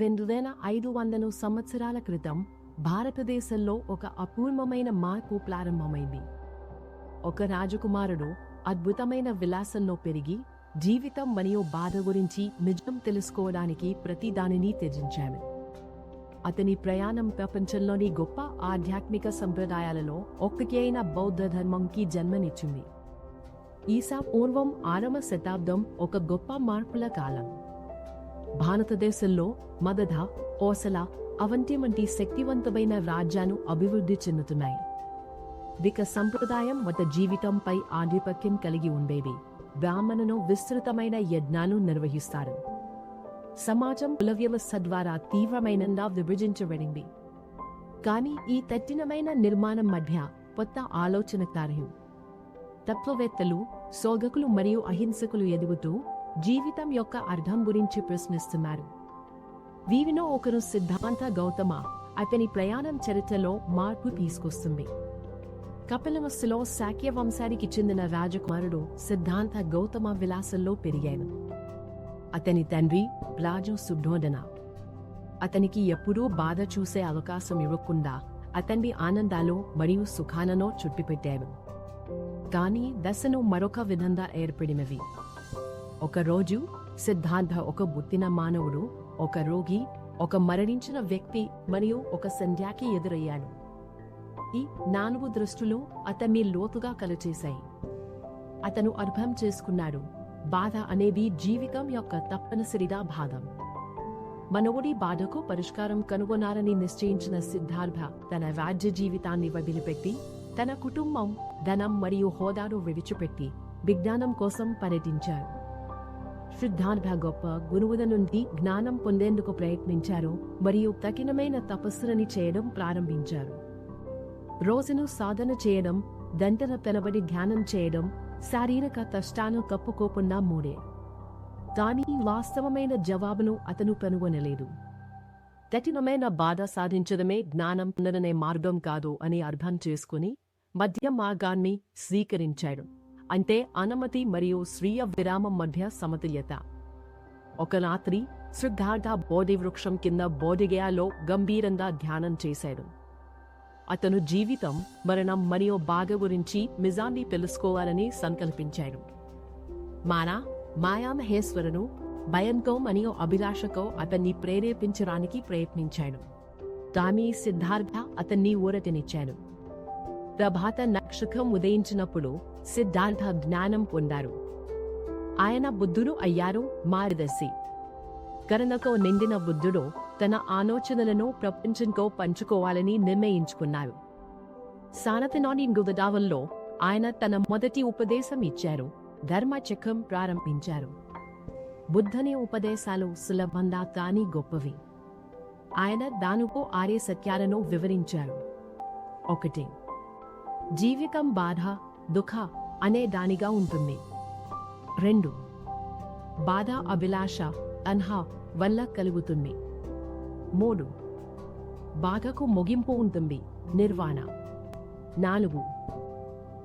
రెండు వేల ఐదు వందల సంవత్సరాల క్రితం భారతదేశంలో ఒక అపూర్వమైన మార్పు ప్రారంభమైంది. ఒక రాజకుమారుడు అద్భుతమైన విలాసంలో పెరిగి జీవితం మరియు బాధ గురించి నిజం తెలుసుకోవడానికి ప్రతి దానిని త్యజించాడు. అతని ప్రయాణం ప్రపంచంలోని గొప్ప ఆధ్యాత్మిక సంప్రదాయాలలో ఒక్కటి అయిన బౌద్ధ ధర్మంకి జన్మనిచ్చింది. ఈసా పూర్వం ఆరవ శతాబ్దం ఒక గొప్ప మార్పుల కాలం. భారతదేశంలో మగధ ఓసల అవంటి వంటి శక్తివంతమైన రాజ్యాలు అభివృద్ధి చెందుతున్నాయి. విక సంప్రదాయం మత జీవితంపై ఆధిపత్యం కలిగి ఉండేవి. బ్రాహ్మణును విస్తృతమైన యజ్ఞాలు నిర్వహిస్తారు. సమాజం కుల వ్యవస్థ ద్వారా తీవ్రమైన విభజించబడింది. కానీ ఈ కఠినమైన నిర్మాణం మధ్య కొత్త ఆలోచన కార్యం తత్వవేత్తలు సోగకులు మరియు అహింసకులు ఎదుగుతూ జీవితం యొక్క అర్థం గురించి ప్రశ్నిస్తున్నారు. వీవినో ఒకరు సిద్ధాంత గౌతమ అతని ప్రయాణం చరిత్రలో మార్పు తీసుకొస్తుంది. కపిలవస్సులో శాక్య వంశానికి చెందిన రాజకుమారుడు సిద్ధాంత గౌతమ విలాసంలో పెరిగాను అతని తండ్రి రాజు సుద్ధోదన అతనికి ఎప్పుడూ బాధ చూసే అవకాశం ఇవ్వకుండా అతన్ని ఆనందాలు మరియు సుఖాలను చుట్టిపెట్టాడు. కానీ దశను మరొక విధంగా ఏర్పడినవి. ఒకరోజు సిద్ధార్థ ఒక బుద్ధిన మానవుడు ఒక రోగి ఒక మరణించిన వ్యక్తి మరియు ఒక సంధ్యాకి ఎదురయ్యాడు. ఈ నాలుగు దృష్టులు అతన్ని లోతుగా కలచేశాయి. అతను అర్థం చేసుకున్నాడు. బాధ అనేది జీవితం యొక్క తప్పనిసరిగా భాగం. మనవుడి బాధకు పరిష్కారం కనుగొనాలని నిశ్చయించిన సిద్ధార్థ తన రాజ్య జీవితాన్ని వదిలిపెట్టి తన కుటుంబం ధనం మరియు హోదాను విడిచిపెట్టి విజ్ఞానం కోసం పర్యటించారు సిద్ధార్థ గొప్ప గురువుల నుండి జ్ఞానం పొందేందుకు ప్రయత్నించారు మరియు కఠినమైన తపస్సులని చేయడం ప్రారంభించారు. రోజును సాధన చేయడం దంటన తెలబడి ధ్యానం చేయడం శారీరక కష్టాను కప్పుకోకుండా మూడే. కానీ వాస్తవమైన జవాబును అతను కనుగొనలేదు. కఠినమైన బాధ సాధించడమే జ్ఞానం పొందడనే మార్గం కాదు అని అర్థం చేసుకుని మధ్య మార్గాన్ని స్వీకరించాడు. అంటే అనుమతి మరియు స్వీయ విరామం మధ్య సమతుల్యత. ఒక రాత్రి సిద్ధార్థ బోధి వృక్షం కింద బోధిగయాలో గంభీరంగా ధ్యానం చేశాడు. అతను జీవితం మరణం మరియు బాధ గురించి నిజాన్ని తెలుసుకోవాలని సంకల్పించాడు. మానా మాయామహేశ్వరును భయంతో మరియు అభిలాషతో అతన్ని ప్రేరేపించడానికి ప్రయత్నించాడు. తామీ సిద్ధార్థ అతన్ని ఊరటనిచ్చాడు. ప్రభాత నక్షత్రం ఉదయించినప్పుడు సిద్ధార్థ జ్ఞానం పొందారు. ఆయన బుద్ధుడు అయ్యారు మార్గదర్శి. కరణకో నిండిన బుద్ధుడు తన ఆలోచనలను ప్రపంచంతో పంచుకోవాలని నిర్ణయించుకున్నారు. సానతనాని గుదడావల్లో ఆయన తన మొదటి ఉపదేశం ఇచ్చారు. ధర్మచక్రం ప్రారంభించారు. బుద్ధని ఉపదేశాలు సులభంగా కానీ గొప్పవి. ఆయన దానుకో ఆర్య సత్యాలను వివరించారు. ఒకటి జీవితం బాధ దుఃఖ అనే దానిగా ఉంటుంది. రెండు. బాధ అభిలాష అన్హా వల్ల కలుగుతుంది. మూడు. బాధకు ముగింపు ఉంటుంది నిర్వాణ. నాలుగు.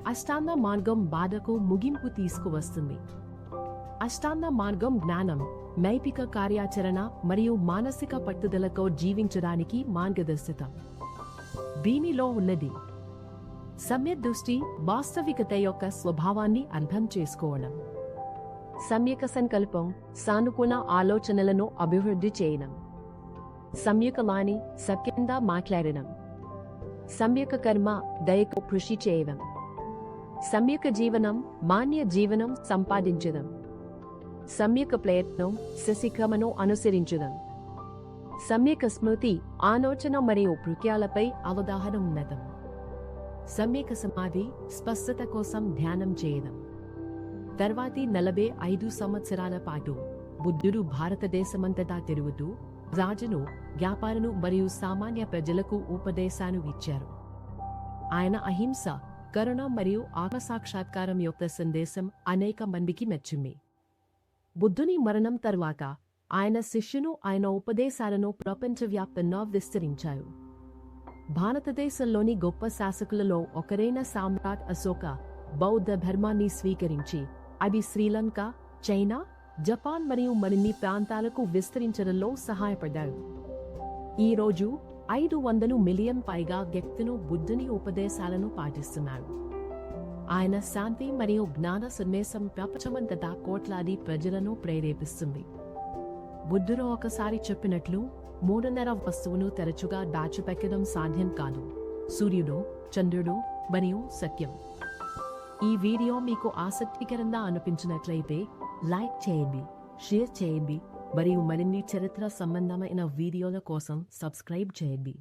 అష్టాంగ మార్గం బాధకు ముగింపు తీసుకువస్తుంది. అష్టాంగ మార్గం జ్ఞానం నైతిక కార్యాచరణ మరియు మానసిక పట్టుదలతో జీవించడానికి మార్గదర్శకం దీనిలో ఉన్నది. సమ్యక్ దృష్టి వాస్తవికత యొక్క స్వభావాన్ని అర్థం చేసుకోవడం. సమ్యక సంకల్పం సానుకూల ఆలోచనలను అభివృద్ధి చేయడం. సమ్యకమాని సత్యంగా మాట్లాడడం. సమ్యక కర్మ దయకు కృషి చేయడం. సమ్యక జీవనం మాన్య జీవనం సంపాదించడం. సమ్యక ప్రయత్నం శశిక్రమను అనుసరించడం. సమ్యక స్మృతి ఆలోచన మరియు కృత్యాలపై అవగాహన ఉన్నతం. సమ్యక సమాధి స్పష్టత కోసం ధ్యానం చేయడం. తర్వాతి నలభై ఐదు సంవత్సరాల పాటు బుద్ధుడు భారతదేశమంతటా తిరుగుతూ రాజును వ్యాపారును మరియు సామాన్య ప్రజలకు ఉపదేశాలు ఇచ్చారు. ఆయన అహింస కరుణ మరియు ఆత్మసాక్షాత్కారం యొక్క సందేశం అనేక మందికి మెచ్చింది బుద్ధుని మరణం తర్వాత ఆయన శిష్యును ఆయన ఉపదేశాలను ప్రపంచవ్యాప్తంగా విస్తరించారు. భారతదేశంలోని గొప్ప శాసకులలో ఒకరైన సామ్రాట్ అశోక బౌద్ధ ధర్మాన్ని స్వీకరించి అది శ్రీలంక చైనా జపాన్ మరియు మరిన్ని ప్రాంతాలకు విస్తరించడంలో సహాయపడ్డారు ఈ రోజు ఐదు వందలు మిలియన్ పైగా వ్యక్తులు బుద్ధుని ఉపదేశాలను పాటిస్తున్నారు. ఆయన శాంతి మరియు జ్ఞాన సందేశం ప్రపంచమంతటా కోట్లాది ప్రజలను ప్రేరేపిస్తుంది. బుద్ధుడు ఒకసారి చెప్పినట్లు మూడున్నర వస్తువును తరచుగా దాచిపెక్కడం సాధ్యం కాదు. సూర్యుడు చంద్రుడు మరియు సత్యం. ఈ వీడియో మీకు ఆసక్తికరంగా అనిపించినట్లయితే లైక్ చేయండి షేర్ చేయండి మరియు మరిన్ని చరిత్ర సంబంధమైన వీడియోల కోసం సబ్స్క్రైబ్ చేయండి.